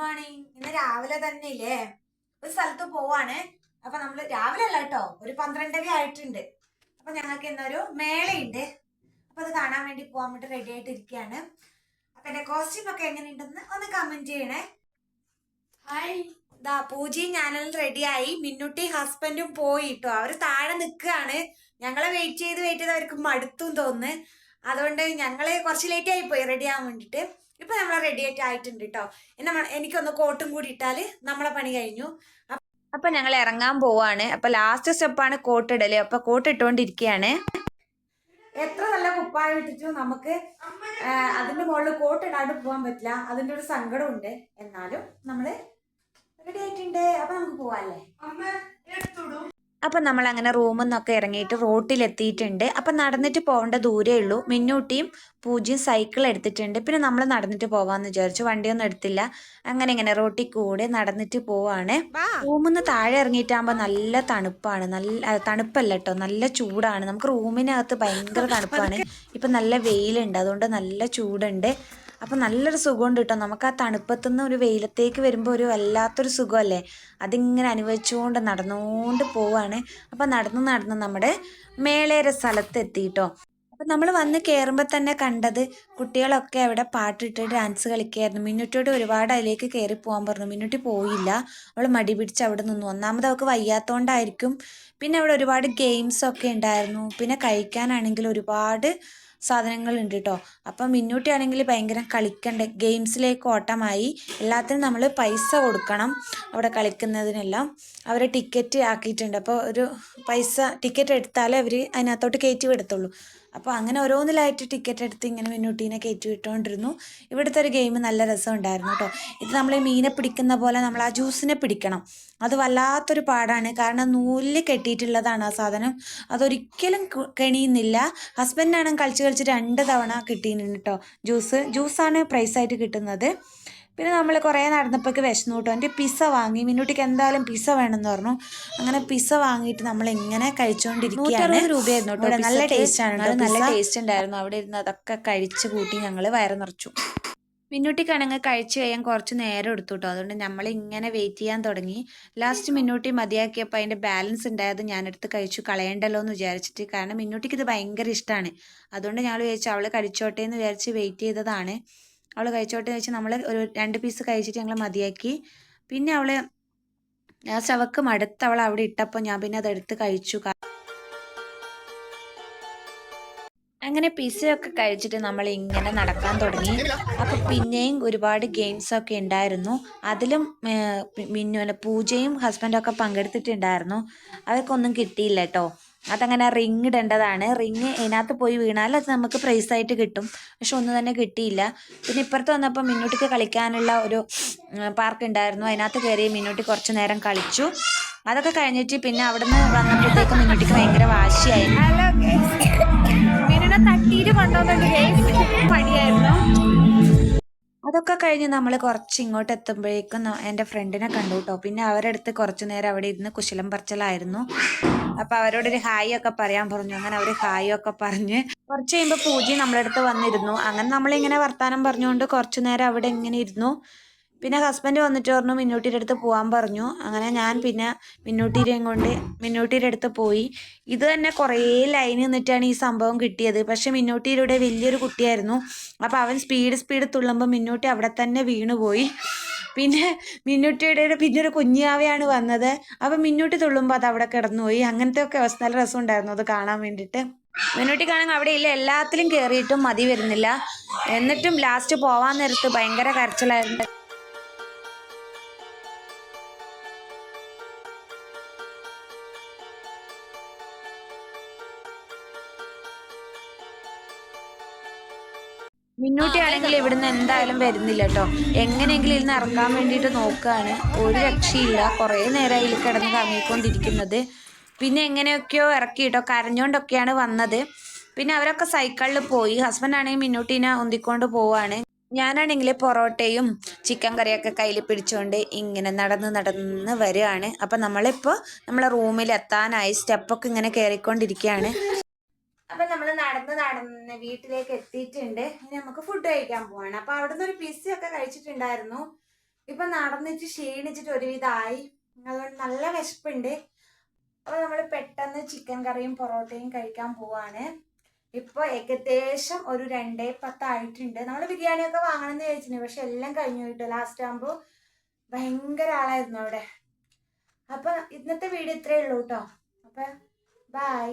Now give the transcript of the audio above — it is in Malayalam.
മോർണിംഗ് ഇന്ന് രാവിലെ തന്നെ ഇല്ലേ ഒരു സ്ഥലത്ത് പോവാണ്. അപ്പൊ നമ്മൾ രാവിലെ അല്ല കേട്ടോ ഒരു പന്ത്രണ്ടര ആയിട്ടുണ്ട്. അപ്പൊ ഞങ്ങൾക്ക് ഇന്നൊരു മേളയുണ്ട്. അപ്പൊ അത് കാണാൻ വേണ്ടി പോകാൻ വേണ്ടി റെഡി ആയിട്ട് ഇരിക്കുകയാണ് അപ്പൊ എന്റെ കോസ്റ്റ്യൂം ഒക്കെ എങ്ങനെയുണ്ടെന്ന് ഒന്ന് കമന്റ് ചെയ്യണേ. ഹായ് ദാ പൂജയും ഞാനെല്ലാം റെഡിയായി മിന്നുട്ടി ഹസ്ബൻഡും പോയി കേട്ടോ അവർ താഴെ നിൽക്കുകയാണ്. ഞങ്ങളെ വെയിറ്റ് ചെയ്ത് വെയിറ്റ് ചെയ്ത് അവർക്ക് മടുത്തും തോന്നുന്നു. അതുകൊണ്ട് ഞങ്ങൾ കുറച്ച് ലേറ്റ് ആയി പോയി റെഡി ആവാൻ വേണ്ടിട്ട്. ഇപ്പൊ നമ്മൾ റെഡി ആയിട്ട് ആയിട്ടുണ്ട് കേട്ടോ നമ്മൾ എനിക്കൊന്ന് കോട്ടും കൂടി ഇട്ടാൽ നമ്മളെ പണി കഴിഞ്ഞു. അപ്പൊ ഞങ്ങൾ ഇറങ്ങാൻ പോവാണ്. അപ്പൊ ലാസ്റ്റ് സ്റ്റെപ്പാണ് കോട്ട് ഇടൽ. അപ്പൊ കോട്ട് ഇട്ടുകൊണ്ടിരിക്കുകയാണ് എത്ര നല്ല കുപ്പായം ഇട്ടിട്ടും നമുക്ക് അതിന്റെ മുകളിൽ കോട്ട് ഇടാണ്ട് പോകാൻ പറ്റില്ല. അതിന്റെ ഒരു സങ്കടമുണ്ട് എന്നാലും നമ്മൾ റെഡി ആയിട്ടുണ്ട്. അപ്പൊ നമുക്ക് പോവാല്ലേ അപ്പൊ നമ്മൾ അങ്ങനെ റൂമിൽ നിന്നൊക്കെ ഇറങ്ങിയിട്ട് റോട്ടിൽ എത്തിയിട്ടുണ്ട് അപ്പൊ നടന്നിട്ട് പോകേണ്ട ദൂരേ ഉള്ളൂ. മിന്നൂട്ടിയും പൂജ്യം സൈക്കിൾ എടുത്തിട്ടുണ്ട്. പിന്നെ നമ്മൾ നടന്നിട്ട് പോവാന്ന് വിചാരിച്ചു. വണ്ടിയൊന്നും എടുത്തില്ല. അങ്ങനെ ഇങ്ങനെ റോട്ടിൽ കൂടെ നടന്നിട്ട് പോവാണ്. റൂമിൽ നിന്ന് താഴെ ഇറങ്ങിയിട്ടാകുമ്പോൾ നല്ല തണുപ്പാണ്. നല്ല തണുപ്പല്ല കേട്ടോ നല്ല ചൂടാണ്. നമുക്ക് റൂമിനകത്ത് ഭയങ്കര തണുപ്പാണ്. ഇപ്പൊ നല്ല വെയിലുണ്ട്. അതുകൊണ്ട് നല്ല ചൂടുണ്ട്. അപ്പൊ നല്ലൊരു സുഖമുണ്ട് കേട്ടോ. നമുക്ക് ആ തണുപ്പത്തുനിന്ന് ഒരു വെയിലത്തേക്ക് വരുമ്പോൾ ഒരു വല്ലാത്തൊരു സുഖമല്ലേ? അതിങ്ങനെ അനുഭവിച്ചുകൊണ്ട് നടന്നുകൊണ്ട് പോവാണ്. അപ്പോൾ നടന്ന് നടന്ന് നമ്മുടെ മേളേര സ്ഥലത്ത് എത്തിയിട്ടോ അപ്പം നമ്മൾ വന്ന് കയറുമ്പോൾ തന്നെ കണ്ടത് കുട്ടികളൊക്കെ അവിടെ പാട്ടിട്ട് ഡാൻസ് കളിക്കായിരുന്നു. മിന്നുട്ടിയോട് ഒരുപാട് അതിലേക്ക് കയറി പോകാൻ പറഞ്ഞു. മിന്നുട്ടി പോയില്ല. അവൾ മടി പിടിച്ച് അവിടെ നിന്നു. ഒന്നാമത് അവൾക്ക് വയ്യാത്തോണ്ടായിരിക്കും. പിന്നെ അവിടെ ഒരുപാട് ഗെയിംസ് ഒക്കെ ഉണ്ടായിരുന്നു. പിന്നെ കഴിക്കാനാണെങ്കിൽ ഒരുപാട് സാധനങ്ങൾ ഉണ്ട് കേട്ടോ അപ്പം മിന്നൂട്ടി ആണെങ്കിൽ ഭയങ്കര കളിക്കണ്ട. ഗെയിംസിലേക്ക് ഓട്ടമായി. എല്ലാത്തിനും നമ്മൾ പൈസ കൊടുക്കണം അവിടെ കളിക്കുന്നതിനെല്ലാം. അവരെ ടിക്കറ്റ് ആക്കിയിട്ടുണ്ട്. അപ്പോൾ ഒരു പൈസ ടിക്കറ്റ് എടുത്താലേ അവർ അതിനകത്തോട്ട് കയറ്റി വിടത്തുള്ളൂ. അപ്പോൾ അങ്ങനെ ഓരോന്നിലായിട്ട് ടിക്കറ്റ് എടുത്ത് ഇങ്ങനെ മിന്നൂട്ടീനെ കയറ്റി വിട്ടുകൊണ്ടിരുന്നു ഇവിടുത്തെ ഒരു ഗെയിം നല്ല രസം ഉണ്ടായിരുന്നു കേട്ടോ. ഇത് നമ്മൾ മീനെ പിടിക്കുന്ന പോലെ നമ്മൾ ആ ജ്യൂസിനെ പിടിക്കണം. അത് വല്ലാത്തൊരു പാടാണ്. കാരണം നൂലിൽ കെട്ടിയിട്ടുള്ളതാണ് ആ സാധനം. അതൊരിക്കലും കെണിയുന്നില്ല. ഹസ്ബൻഡിനാണെങ്കിൽ കളിച്ച് കളിച്ച് രണ്ട് തവണ കിട്ടിയിട്ടുണ്ട് കേട്ടോ. ജ്യൂസ് ജ്യൂസാണ് പ്രൈസായിട്ട് കിട്ടുന്നത്. പിന്നെ നമ്മൾ കുറേ നടന്നപ്പോഴേക്ക് വിശന്നു കേട്ടോ. എന്റെ പിസ്സ വാങ്ങി. മിന്നൂട്ടിക്ക് എന്തായാലും പിസ്സ വേണമെന്ന് പറഞ്ഞു. അങ്ങനെ പിസ്സ വാങ്ങിയിട്ട് നമ്മൾ ഇങ്ങനെ കഴിച്ചുകൊണ്ടിരിക്കുകയാണ് രൂപയായിരുന്നു കേട്ടോ നല്ല ടേസ്റ്റ് ആണ് നല്ല ടേസ്റ്റ് ഉണ്ടായിരുന്നു. അവിടെ ഇരുന്ന് അതൊക്കെ കഴിച്ച് കൂട്ടി ഞങ്ങൾ വയറ് നിറച്ചു. മിന്നൂട്ടിക്കാണെങ്കിൽ കഴിച്ചു കഴിയാൻ കുറച്ച് നേരം എടുത്തു കേട്ടോ. അതുകൊണ്ട് നമ്മൾ ഇങ്ങനെ വെയിറ്റ് ചെയ്യാൻ തുടങ്ങി. ലാസ്റ്റ് മിന്നൂട്ടി മതിയാക്കിയപ്പോൾ അതിന്റെ ബാലൻസ് ഉണ്ടായത് ഞാനെടുത്ത് കഴിച്ചു. കളയണ്ടല്ലോ എന്ന് വിചാരിച്ചിട്ട്. കാരണം മിന്നൂട്ടിക്ക് ഇത് ഭയങ്കര ഇഷ്ടമാണ് അതുകൊണ്ട് ഞങ്ങൾ വിചാരിച്ചു അവൾ കഴിച്ചോട്ടെ എന്ന് വിചാരിച്ച് വെയിറ്റ് ചെയ്തതാണ്. അവൾ കഴിച്ചോട്ടെ വെച്ച് നമ്മൾ ഒരു രണ്ട് പീസ് കഴിച്ചിട്ട് ഞങ്ങൾ മതിയാക്കി. പിന്നെ അവൾ ലാസ്റ്റ് അവൾക്ക് മടുത്ത് അവൾ അവിടെ ഇട്ടപ്പോൾ ഞാൻ പിന്നെ അതെടുത്ത് കഴിച്ചു. അങ്ങനെ പിസയൊക്കെ കഴിച്ചിട്ട് നമ്മൾ ഇങ്ങനെ നടക്കാൻ തുടങ്ങി. അപ്പൊ പിന്നെയും ഒരുപാട് ഗെയിംസ് ഒക്കെ ഉണ്ടായിരുന്നു. അതിലും മിന്നു പൂജയും ഹസ്ബൻഡും ഒക്കെ പങ്കെടുത്തിട്ടുണ്ടായിരുന്നു. അവർക്കൊന്നും കിട്ടിയില്ല കേട്ടോ അതങ്ങനെ റിങ് ഇടേണ്ടതാണ്. റിങ് ഇതിനകത്ത് പോയി വീണാൽ അത് നമുക്ക് പ്രൈസ് ആയിട്ട് കിട്ടും. പക്ഷെ ഒന്നും തന്നെ കിട്ടിയില്ല. പിന്നെ ഇപ്പുറത്ത് വന്നപ്പോൾ മിന്നൂട്ടിക്ക് കളിക്കാനുള്ള ഒരു പാർക്ക് ഉണ്ടായിരുന്നു. അതിനകത്ത് കയറി മിന്നൂട്ടി കുറച്ച് നേരം കളിച്ചു. അതൊക്കെ കഴിഞ്ഞിട്ട് പിന്നെ അവിടുന്ന് വന്നപ്പോഴത്തേക്ക് മിന്നൂട്ടിക്ക് ഭയങ്കര വാശിയായിരുന്നു തട്ടിയിട്ട് കൊണ്ടുവന്നിട്ട് മടിയായിരുന്നു അതൊക്കെ കഴിഞ്ഞ് നമ്മൾ കുറച്ച് ഇങ്ങോട്ട് എത്തുമ്പോഴേക്കും എന്റെ ഫ്രണ്ടിനെ കണ്ടു കേട്ടോ പിന്നെ അവരുടെ അടുത്ത് കുറച്ച് നേരം അവിടെ ഇരുന്ന് കുശലം പറച്ചലായിരുന്നു. അപ്പൊ അവരോടൊരു ഹായ് ഒക്കെ പറയാൻ പറഞ്ഞു. അങ്ങനെ അവർ ഹായ് ഒക്കെ പറഞ്ഞ് കുറച്ച് കഴിയുമ്പോൾ പൂജ നമ്മളെ അടുത്ത് വന്നിരുന്നു. അങ്ങനെ നമ്മളിങ്ങനെ വർത്താനം പറഞ്ഞുകൊണ്ട് കുറച്ച് നേരം അവിടെ ഇങ്ങനെ ഇരുന്നു. പിന്നെ ഹസ്ബൻഡ് വന്നിട്ട് പറഞ്ഞു മിന്നൂട്ടിയുടെ അടുത്ത് പോകാൻ പറഞ്ഞു. അങ്ങനെ ഞാൻ പിന്നെ മിന്നൂട്ടീരെയും കൊണ്ട് മിന്നൂട്ടിയുടെ അടുത്ത് പോയി. ഇത് തന്നെ കുറേ ലൈൻ നിന്നിട്ടാണ് ഈ സംഭവം കിട്ടിയത്. പക്ഷെ മിന്നൂട്ടിയിലൂടെ വലിയൊരു കുട്ടിയായിരുന്നു. അപ്പോൾ അവൻ സ്പീഡ് സ്പീഡ് തുള്ളുമ്പോൾ മിന്നൂട്ടി അവിടെ തന്നെ വീണുപോയി. പിന്നെ മിന്നൂട്ടിയുടെ പിന്നെ ഒരു കുഞ്ഞാവയാണ് വന്നത്. അപ്പോൾ മിന്നൂട്ടി തുള്ളുമ്പോൾ അത് അവിടെ കിടന്നുപോയി. അങ്ങനത്തെ ഒക്കെ അവസ്ഥ. നല്ല രസം ഉണ്ടായിരുന്നു അത് കാണാൻ വേണ്ടിയിട്ട്. മിന്നൂട്ടി കാണാൻ അവിടെ ഇല്ല. എല്ലാത്തിലും കയറിയിട്ടും മതി വരുന്നില്ല. എന്നിട്ടും ലാസ്റ്റ് പോവാൻ നേരത്ത് ഭയങ്കര കരച്ചിലായിരുന്നു. മിന്നൂട്ടി ആണെങ്കിൽ ഇവിടുന്ന് എന്തായാലും വരുന്നില്ല കേട്ടോ. എങ്ങനെയെങ്കിലും ഇരുന്ന് ഇറക്കാൻ വേണ്ടിയിട്ട് നോക്കുകയാണ്. ഒരു രക്ഷയില്ല. കുറേ നേരമായി ഇതിൽ കിടന്ന് കറങ്ങിക്കൊണ്ടിരിക്കുന്നത്. പിന്നെ എങ്ങനെയൊക്കെയോ ഇറക്കി കേട്ടോ. കരഞ്ഞോണ്ടൊക്കെയാണ് വന്നത്. പിന്നെ അവരൊക്കെ സൈക്കിളിൽ പോയി. ഹസ്ബൻഡ് ആണെങ്കിൽ മിന്നൂട്ടിനെ ഉന്തിക്കൊണ്ട് പോവാണ്. ഞാനാണെങ്കിൽ പൊറോട്ടയും ചിക്കൻ കറിയൊക്കെ കയ്യിൽ പിടിച്ചുകൊണ്ട് ഇങ്ങനെ നടന്ന് നടന്ന് വരികയാണ്. അപ്പം നമ്മളിപ്പോൾ നമ്മളെ റൂമിൽ എത്താനായി. സ്റ്റെപ്പൊക്കെ ഇങ്ങനെ കയറിക്കൊണ്ടിരിക്കുകയാണ് നമ്മൾ നടന്ന് നടന്ന് വീട്ടിലേക്ക് എത്തിയിട്ടുണ്ട്. ഇനി നമുക്ക് ഫുഡ് കഴിക്കാൻ പോവാണ്. അപ്പൊ അവിടുന്ന് ഒരു പിസ്സ ഒക്കെ കഴിച്ചിട്ടുണ്ടായിരുന്നു. ഇപ്പൊ നടന്നിട്ട് ക്ഷീണിച്ചിട്ട് ഒരുവിധമായി അതുകൊണ്ട് നല്ല വിശപ്പുണ്ട്. അപ്പൊ നമ്മൾ പെട്ടെന്ന് ചിക്കൻ കറിയും പൊറോട്ടയും കഴിക്കാൻ പോവാണ്. ഇപ്പൊ ഏകദേശം ഒരു രണ്ടേ പത്തായിട്ടുണ്ട് നമ്മൾ ബിരിയാണി ഒക്കെ വാങ്ങണമെന്ന് വിചാരിച്ചിട്ടുണ്ട് പക്ഷെ എല്ലാം കഴിഞ്ഞു കിട്ടും. ലാസ്റ്റ് ആകുമ്പോൾ ഭയങ്കര ആളായിരുന്നു അവിടെ. അപ്പൊ ഇന്നത്തെ വീഡിയോ ഇത്രേ ഉള്ളൂ കേട്ടോ. അപ്പൊ ബൈ